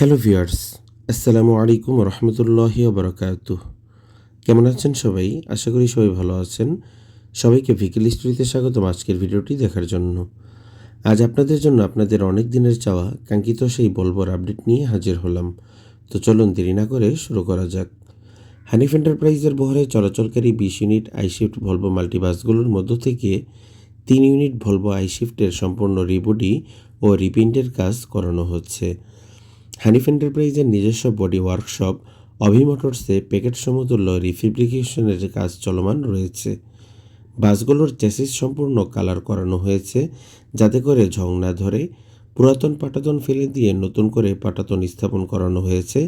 Hello viewers আসসালামু আলাইকুম রহমতুল্লাহি ওবরাকাত কেমন আছেন সবাই? আশা করি সবাই ভালো আছেন। সবাইকে ভিকিল স্টোরিতে স্বাগতম আজকের ভিডিওটি দেখার জন্য। আজ আপনাদের জন্য আপনাদের অনেক দিনের চাওয়া কাঙ্ক্ষিত সেই বলবর আপডেট নিয়ে হাজির হলাম। তো চলুন দেরি না করে শুরু করা যাক। হানিফ এন্টারপ্রাইজের বহরে চলাচলকারী বিশ ইউনিট আইশিফট ভলভো মাল্টিবাসগুলোর মধ্য থেকে তিন ইউনিট ভলভো আইশিফটের সম্পূর্ণ রিবডি ও রিপিন্টের কাজ করানো হচ্ছে। হানিফ এন্টারপ্রাইজের নিজস্ব বডি ওয়ার্কশপ, অভি মোটরসে প্যাকেট সমতুল্য রিফেব্রিকেশনের কাজ চলমান রয়েছে। বাসগুলোর চ্যাসিস সম্পূর্ণ কালার করানো হয়েছে, যাতে করে ঝং না ধরে। পুরাতন পাটাতন ফেলে দিয়ে নতুন করে পাটাতন স্থাপন করানো হয়েছে,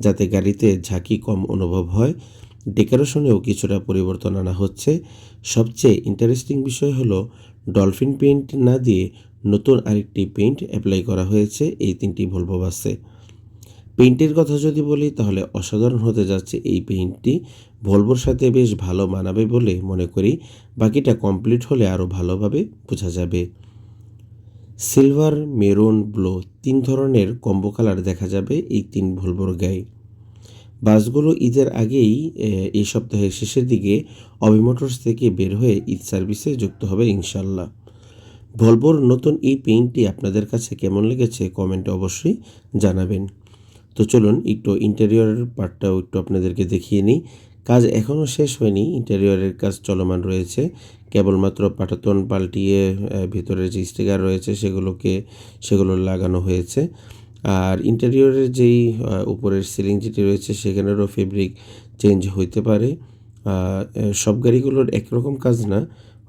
যাতে গাড়িতে ঝাঁকি কম অনুভব হয়। ডেকোরেশনেও কিছুটা পরিবর্তন আনা হচ্ছে। সবচেয়ে ইন্টারেস্টিং বিষয় হলো, ডলফিন পেইন্ট না দিয়ে নতুন আরেকটি পেইন্ট অ্যাপ্লাই করা হয়েছে এই তিনটি ভলভো বাসে। পেইন্টের কথা যদি বলি, তাহলে অসাধারণ হতে যাচ্ছে এই পেইন্টটি ভলভোর সাথে বেশ ভালো মানাবে বলে মনে করি। বাকিটা কমপ্লিট হলে আরও ভালোভাবে বোঝা যাবে। সিলভার মেরুন ব্লু তিন ধরনের কম্বো কালার দেখা যাবে এই তিন ভলভোর গায়ে। বাসগুলো ঈদের আগেই এই সপ্তাহের শেষের দিকে অবি মোটরস থেকে বের হয়ে ঈদ সার্ভিসে যুক্ত হবে ইনশাল্লাহ ভলভোর নতুন এই পেইন্টটি আপনাদের কাছে কেমন লেগেছে কমেন্টে অবশ্যই জানাবেন। তো চলুন একটু ইন্টেরিয়রের পার্টটাও একটু আপনাদেরকে দেখিয়ে নিই। কাজ এখনও শেষ হয়নি ইন্টেরিয়রের কাজ চলমান রয়েছে। কেবলমাত্র পাটাতন পাল্টিয়ে ভিতরের যে স্টিকার রয়েছে সেগুলোকে, সেগুলো লাগানো হয়েছে। আর ইন্টেরিয়রের যেই উপরের সিলিং যেটি রয়েছে সেখানেরও ফেব্রিক চেঞ্জ হইতে পারে। সব গাড়িগুলোর একরকম কাজ না।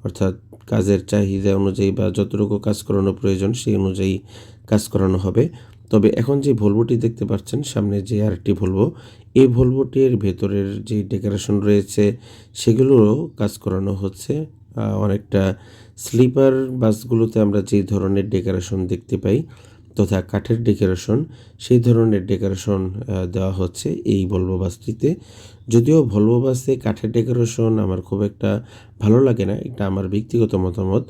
অর্থাৎ কাজের চাহিদা অনুযায়ী বা যতটুকু কাজ করানো প্রয়োজন সেই অনুযায়ী কাজ করানো হবে। তবে এখন যে ভলভোটি দেখতে পাচ্ছেন, সামনে যে আরেকটি ভলভো এই ভলভোটির ভেতরের যে ডেকোরেশন রয়েছে, সেগুলোরও কাজ করানো হচ্ছে। অনেকটা স্লিপার বাসগুলোতে আমরা যে ধরনের ডেকোরেশন দেখতে পাই, তথা কাঠের ডেকোরেশন সেই ধরনের ডেকোরেশন দেওয়া হচ্ছে এই ভলভো বাসটিতে। যদিও ভলভো বাসে কাঠের ডেকোরেশন আমার খুব একটা ভালো লাগে না, এটা আমার ব্যক্তিগত মতামত।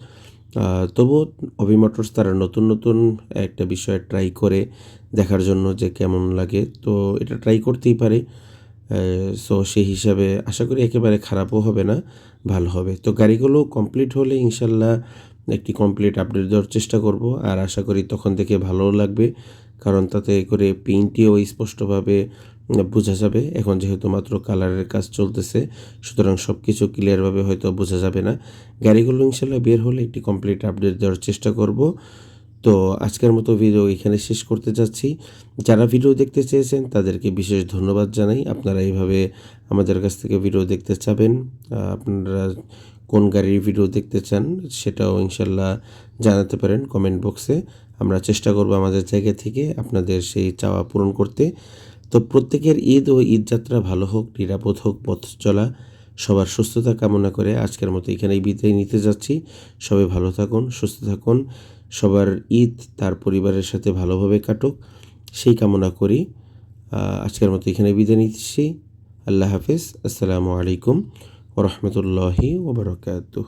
তবুও অভি মোটরস তারা নতুন নতুন একটা বিষয় ট্রাই করে দেখার জন্য যে কেমন লাগে। তো এটা ট্রাই করতেই পারে। সো সেই হিসাবে আশা করি একেবারে খারাপও হবে না, ভালো হবে। তো গাড়িগুলো কমপ্লিট হলে ইনশাল্লাহ একটি কমপ্লিট আপডেট দেওয়ার চেষ্টা করব। আর আশা করি তখন থেকে ভালোও লাগবে। কারণ তাতে করে প্রিন্টটিও স্পষ্টভাবে বোঝা যাবে। এখন যেহেতু মাত্র কালারের কাজ চলতেছে, সুতরাং সব কিছু ক্লিয়ারভাবে হয়তো বোঝা যাবে না। গাড়িগুলো ইনশাল্লাহ বের হলে একটি কমপ্লিট আপডেট দেওয়ার চেষ্টা করব। তো আজকের মতো ভিডিও এখানে শেষ করতে যাচ্ছি। যারা ভিডিও দেখতে চেয়েছেন, তাদেরকে বিশেষ ধন্যবাদ জানাই। আপনারা এইভাবে আমাদের কাছ থেকে ভিডিও দেখতে চাবেন। আপনারা কোন গাড়ির ভিডিও দেখতে চান, সেটাও ইনশাল্লাহ জানাতে পারেন কমেন্ট বক্সে আমরা চেষ্টা করব আমাদের জায়গা থেকে আপনাদের সেই চাওয়া পূরণ করতে। তো প্রত্যেকের ঈদ ও ঈদ যাত্রা ভালো হোক, নিরাপদ হোক, পথ চলা, সবার সুস্থতা কামনা করে আজকের মতো এখানেই বিদায় নিতে যাচ্ছি। সবাই ভালো থাকুন, সুস্থ থাকুন, সবার ঈদ তার পরিবারের সাথে ভালোভাবে কাটুক, সেই কামনা করি। আজকের মতো এখানে বিদায় নিচ্ছি। আল্লাহ হাফিজ, আসসালামু আলাইকুম ওরহমতুল্লাহি ওবরাকাতুহ